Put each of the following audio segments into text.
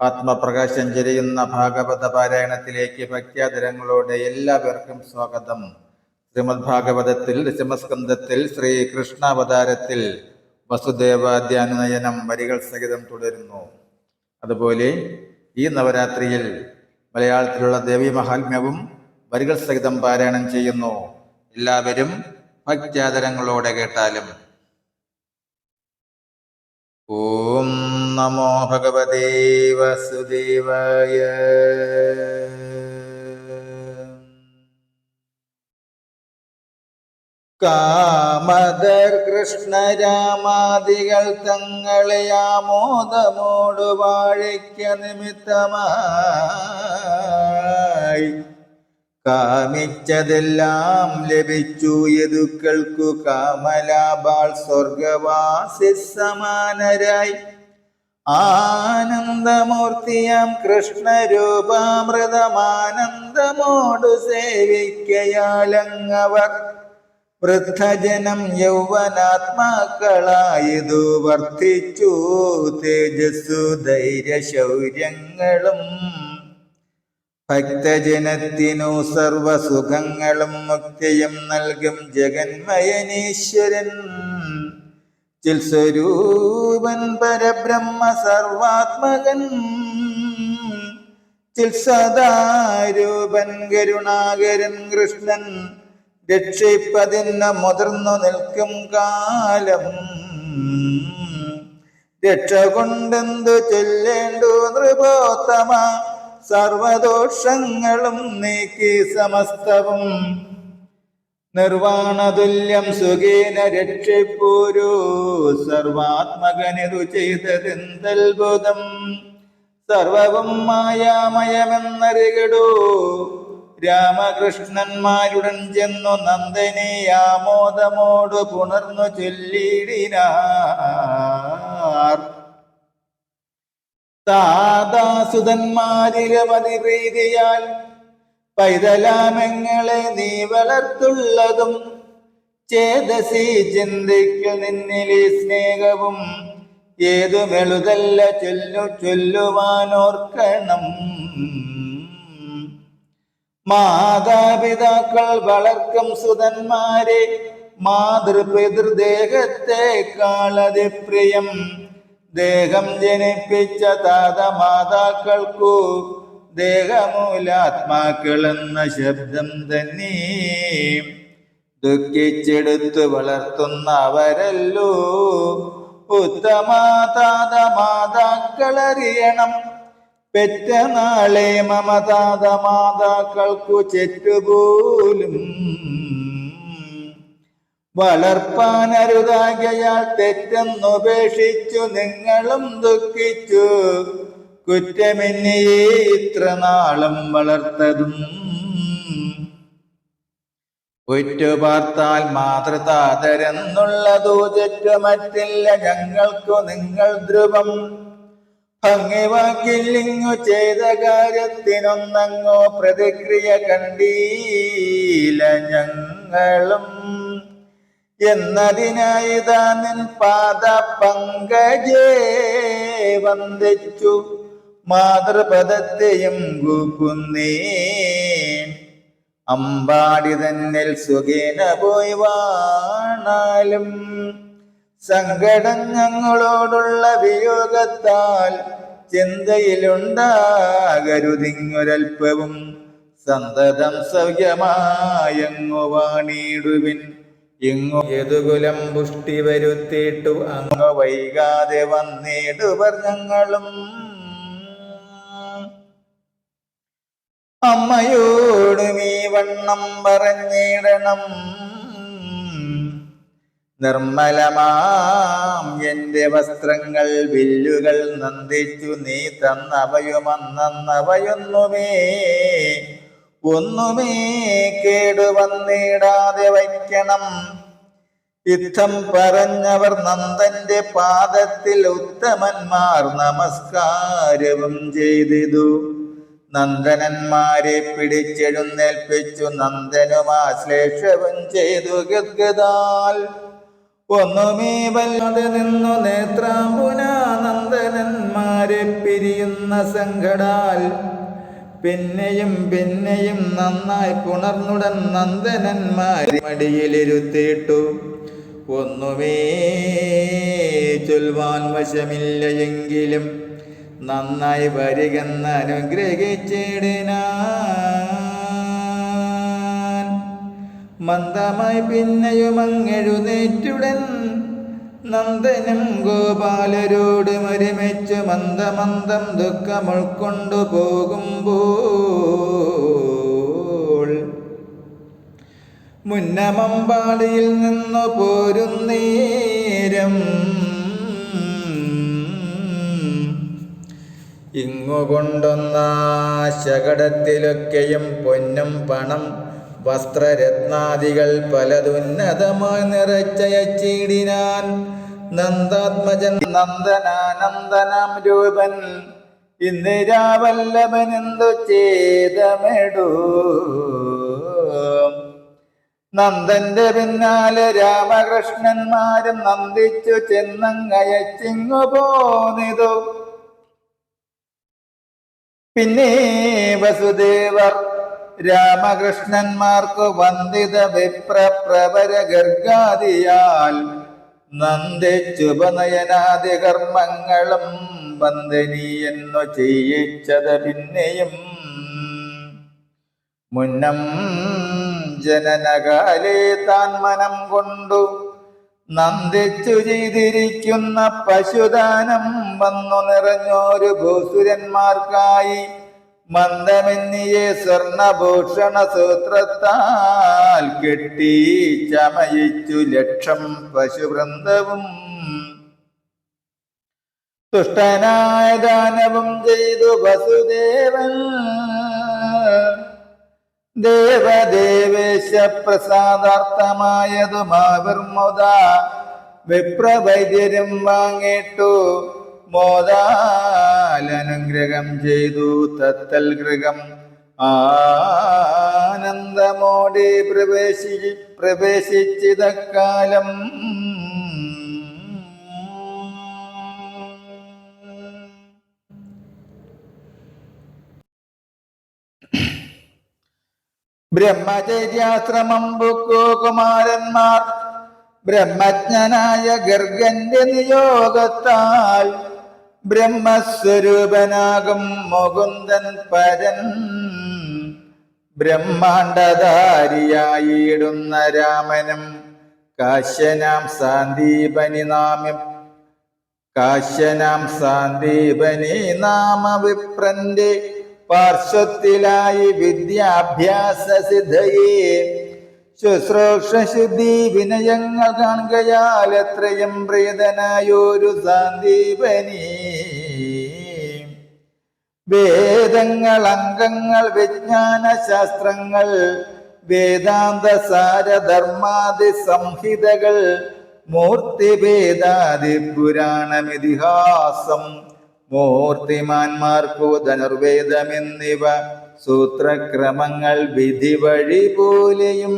ആത്മപ്രകാശം ചെരിയുന്ന ഭാഗവത പാരായണത്തിലേക്ക് ഭക്ത്യാദരങ്ങളോടെ എല്ലാവർക്കും സ്വാഗതം. ശ്രീമദ് ഭാഗവതത്തിൽ ദശമസ്കന്ധത്തിൽ ശ്രീ കൃഷ്ണാവതാരത്തിൽ വസുദേവാദ്യാനുനയനം വരികൾ സഹിതം തുടരുന്നു. അതുപോലെ ഈ നവരാത്രിയിൽ മലയാളത്തിലുള്ള ദേവി മഹാത്മ്യവും വരികൾ സഹിതം പാരായണം ചെയ്യുന്നു. എല്ലാവരും ഭക്ത്യാദരങ്ങളോടെ കേട്ടാലും ഓം നമോ ഭഗവതേ വസുദേവായ. കാമദർ കൃഷ്ണരാമാദികൾ തങ്ങളെ ആമോദമോട് വാഴിക്ക നിമിത്തമായി. കാമിച്ചതെല്ലാം ലഭിച്ചു. യദുക്കൾക്കു കാമലാബാൾ സ്വർഗവാസി സമാനരായി. ആനന്ദമൂർത്തിയാം കൃഷ്ണരൂപാമൃതമാനന്ദമോടു സേവിക്കയാലങ്ങവർ. വൃദ്ധജനം യൗവനാത്മാക്കളായതു വർദ്ധിച്ചു. തേജസ്സു ധൈര്യശൗര്യങ്ങളും ഭക്തജനത്തിനു സർവസുഖങ്ങളും മുക്തിയും നൽകും ജഗന്മയനീശ്വരൻ. ചിൽസ്വരൂപൻ പരബ്രഹ്മ സർവാത്മകൻ. ചിൽസദാരൂപൻ കരുണാകരൻ കൃഷ്ണൻ. രക്ഷിപ്പതിന് മുതിർന്നു നിൽക്കും കാലം. രക്ഷ കൊണ്ടെന്തു ചൊല്ലേണ്ടു നൃപോത്തമ. സർവദോഷങ്ങളും നീക്കി സമസ്തവും. നിർവാണതുല്യം സുഖേന രക്ഷിപ്പൂരു. സർവാത്മകനിതു ചെയ്തതെന്തത്ഭുതം. സർവവും മായാമയമെന്നറികടൂ. രാമകൃഷ്ണന്മാരുടൻ ചെന്നു നന്ദനെ ആമോദമോട് പുണർന്നു ചൊല്ലിടിനാർ. താതാസുതന്മാരിരവധി പൈതലാമങ്ങളെ നീ വളർത്തുള്ളതും ചേതസി ചിന്തിക്കു നിന്നിലെ സ്നേഹവും ഏതു മെളുതല്ല ചൊല്ലു ചൊല്ലുവാനോർക്കണം. മാതാപിതാക്കൾ വളർക്കും സുതന്മാരെ മാതൃപിതൃദേഹത്തെക്കാളതിപ്രിയം പ്രിയം ദേഹം ജനിപ്പിച്ച താത മാതാക്കൾക്കു ദേഹമൂലാത്മാക്കൾ എന്ന ശബ്ദം തന്നെ. ദുഃഖിച്ചെടുത്തു വളർത്തുന്ന അവരല്ലോ. ഉത്തമാതാത മാതാക്കളറിയണം പെറ്റ നാളെ മമതാത മാതാക്കൾക്കു ചെറ്റുപോലും. വളർപ്പാനരുതാകയാൽ തെറ്റെന്നുപേക്ഷിച്ചു നിങ്ങളും ദുഃഖിച്ചു. കുറ്റമെന്നിയേ ഇത്ര നാളം വളർത്തതും. ഉറ്റുപാർത്താൽ മാതൃതാതരെന്നുള്ളതു തെറ്റുമറ്റില്ല ഞങ്ങൾക്കു നിങ്ങൾ ധ്രുവം. ഭംഗിവാക്കില്ലിങ്ങു ചെയ്ത കാര്യത്തിനൊന്നങ്ങോ പ്രതിക്രിയ കണ്ടീല ഞങ്ങളും. എന്നതിനായി താനിൻ പാദ പങ്കജേ വന്ദിച്ചു. മാതൃപദത്തെയും കൂക്കുന്നേ അമ്പാടി തന്നിൽ സുഖേന പോയി വാണാലും. സങ്കടങ്ങളോടുള്ള വിയോഗത്താൽ ചിന്തയിലുണ്ടാകരുതിങ്ങൊരൽപ്പവും സന്തതം സൗഖ്യമായങ്ങു വാണിടുവിൻ. ഇങ്ങു യതുകുലം പുഷ്ടി വരുത്തിയിട്ടു അങ്ങ് വൈകാതെ വന്നിടുവർ ഞങ്ങളും അമ്മയോടും ഈ വണ്ണം പറഞ്ഞിടണം. നിർമ്മലമാം എന്റെ വസ്ത്രങ്ങൾ വില്ലുകൾ നന്ദിച്ചു നീ തന്നവയുമന്നവയൊന്നുമേ ഒന്നുമേ കേടുവന്നിടാതെ വയ്ക്കണം. ഇത്തം പറഞ്ഞവർ നന്ദന്റെ പാദത്തിൽ ഉത്തമന്മാർ നമസ്കാരവും ചെയ്തിതു. നന്ദനന്മാരെ പിടിച്ചെഴുന്നേൽപ്പിച്ചു നന്ദനുമാശ്ലേഷവും ചെയ്തു. ഗദ്ഗതാൽ ഒന്നുമേ വല്ലാതെ നിന്നു നേത്രാമ്പുന നന്ദനന്മാരെ പിരിയുന്ന സങ്കടാൽ പിന്നെയും പിന്നെയും നന്നായി പുണർന്നുടൻ നന്ദനന്മാരെ മടിയിലിരുത്തിയിട്ടു. ഒന്നുമേ ചൊൽവാൻ വശമില്ല എങ്കിലും നന്നായി വരികെന്ന് അനുഗ്രഹിച്ചിടിനാൻ. മന്ദമായി പിന്നെയും അങ്ങെഴുന്നേറ്റുടൻ നന്ദനും ഗോപാലരോട് ഒരുമിച്ചു മന്ദമന്ദം ദുഃഖം ഉൾക്കൊണ്ടു പോകുമ്പോൾ. മുന്നമമ്പാളിയിൽ നിന്നു പോരുന്നേരം ഇങ്ങുകൊണ്ടൊന്നാശകടത്തിലൊക്കെയും ശകടത്തിലൊക്കെയും പൊന്നും പണം വസ്ത്രരത്നാദികൾ പലതുന്നതമായി നിറച്ചയച്ചിടിനാൻ നന്ദാത്മജൻ നന്ദനാനന്ദനം രൂപൻ. ഇന്ദിരാവല്ലഭനെന്തു ചേതമെടൂ നന്ദന്റെ പിന്നാലെ രാമകൃഷ്ണന്മാരും നന്ദിച്ചു ചെന്നങ്ങയച്ചിങ്ങു പോന്നിതു. പിന്നെ വസുദേവർ രാമകൃഷ്ണന്മാർക്കു വന്ദിത വിപ്രപ്രവര ഗർഗാദിയാൽ നന്ദിച്ചുപനയനാദി കർമ്മങ്ങളും വന്ദനീയെന്നു ചെയ്യിച്ചത് പിന്നെയും. മുന്നം ജനനകാലേ താൻ മനം കൊണ്ടു നന്ദിച്ചു ചെയ്തിരിക്കുന്ന പശുദാനം വന്നു നിറഞ്ഞോരു ഭൂസുരന്മാർക്കായി മന്ദമെന്നിയെ സ്വർണഭൂഷണ സൂത്രത്താൽ കെട്ടി ചമയിച്ചു ലക്ഷം പശുവൃന്ദവും. തുഷ്ടനായ ദാനവും ചെയ്തു വസുദേവൻ. ദേവദേവേശ പ്രസാദാർത്ഥമായതുമാവിർമുത വിപ്രവൈദ്യരും വാങ്ങിട്ടു. മോദാലനുഗ്രഹം ചെയ്തു തത്തൽ ഗൃഹം. ആനന്ദമോടെ പ്രവേശി പ്രവേശിച്ചിതക്കാലം. ബ്രഹ്മചര്യാശ്രമം ബുക്കോ കുമാരന്മാർ ബ്രഹ്മജ്ഞനായ ഗർഗന്റെ നിയോഗത്താൽ ബ്രഹ്മസ്വരൂപനാകും മുകുന്ദൻ പരൻ. ബ്രഹ്മാണ്ടധാരിയായിടുന്ന രാമനും കാശ്യനാം സാന്ദീപനി നാമി. കാശ്യനാം സാന്ദീപനി നാമ വിപ്രന്റെ പാർശ്വത്തിലായി വിദ്യാഭ്യാസ സിദ്ധയെ. ശുശ്രൂഷ ശുദ്ധി വിനയങ്ങൾ കാണുകയാൽ എത്രയും പ്രീതനായൊരു സാന്ദീപനി. വേദങ്ങൾ അംഗങ്ങൾ വിജ്ഞാന ശാസ്ത്രങ്ങൾ വേദാന്ത സാരധർമാതി സംഹിതകൾ മൂർത്തിഭേദാദി പുരാണമിതിഹാസം മൂർത്തിമാന്മാർക്കു ധനുർവേദമെന്നിവ സൂത്രക്രമങ്ങൾ വിധി വഴി പോലെയും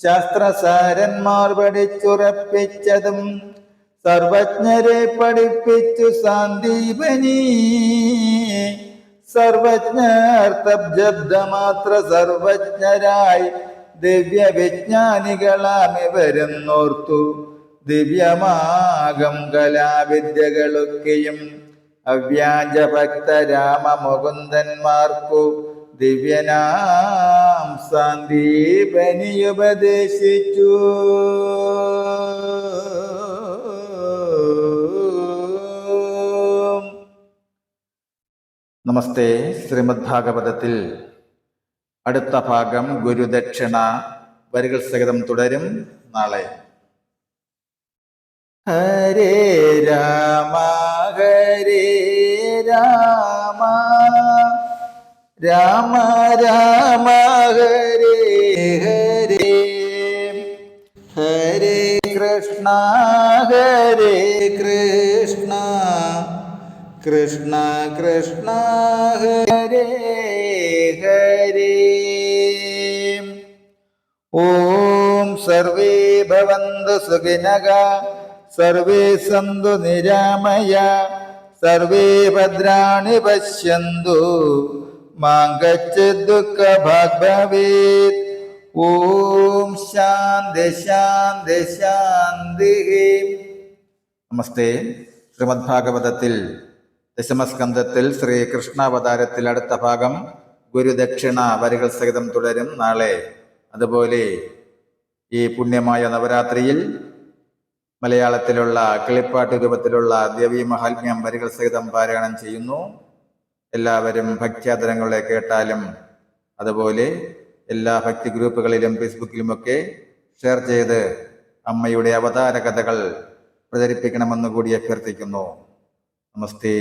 ശാസ്ത്രസാരന്മാർ പഠിച്ചുറപ്പിച്ചതും സർവജ്ഞരെ പഠിപ്പിച്ചു സാന്ദീപനി. സർവജ്ഞാർത്ഥബ്ദമാത്ര സർവജ്ഞരായി ദിവ്യ വിജ്ഞാനികളാമി വരുന്നോർത്തു ദിവ്യമാകം കലാവിദ്യകളൊക്കെയും അവ്യാജ ഭക്ത രാമമുകുന്ദന്മാർക്കു ദിവ്യനാം സന്ദീപനിയുപദേശിച്ചു. നമസ്തേ ശ്രീമദ് ഭാഗവതത്തിൽ അടുത്ത ഭാഗം ഗുരുദക്ഷിണ വരികൾ സഹിതം തുടരും നാളെ. ഹരേ രാമ ഹരേ രാമ രാമ രാമ ഹരേ ഹരേ. ഹരേ കൃഷ്ണ ഹരേ കൃഷ്ണ. കൃഷ്ണ കൃഷ്ണ ഹരേ ഹരേ. ഓം സർവേ ഭവന്തു സുഖിനക സർവേ സന്തു നിരാമയ. സർവേ ഭദ്രാണി പശ്യന്തു. മാങ്കച്ച ദുഃഖ ഭഗവേത് ഓം ശാന്തി ശാന്തി ശാന്തി. നമസ്തേ. ശ്രീമദ് ഭാഗവതത്തിൽ ദശമസ്കന്ധത്തിൽ ശ്രീ കൃഷ്ണാവതാരത്തിൽ അടുത്ത ഭാഗം ഗുരുദക്ഷിണ വരികൾ സഹിതം തുടരും നാളെ. അതുപോലെ ഈ പുണ്യമായ നവരാത്രിയിൽ മലയാളത്തിലുള്ള കിളിപ്പാട്ട് രൂപത്തിലുള്ള ദേവി മഹാത്മ്യം വരികൾ സഹിതം പാരായണം ചെയ്യുന്നു. എല്ലാവരും ഭക്ത്യാദരങ്ങളെ കേട്ടാലും അതുപോലെ എല്ലാ ഭക്തി ഗ്രൂപ്പുകളിലും ഫേസ്ബുക്കിലുമൊക്കെ ഷെയർ ചെയ്ത് അമ്മയുടെ അവതാര കഥകൾ പ്രചരിപ്പിക്കണമെന്ന് കൂടി അഭ്യർത്ഥിക്കുന്നു. നമസ്തേ.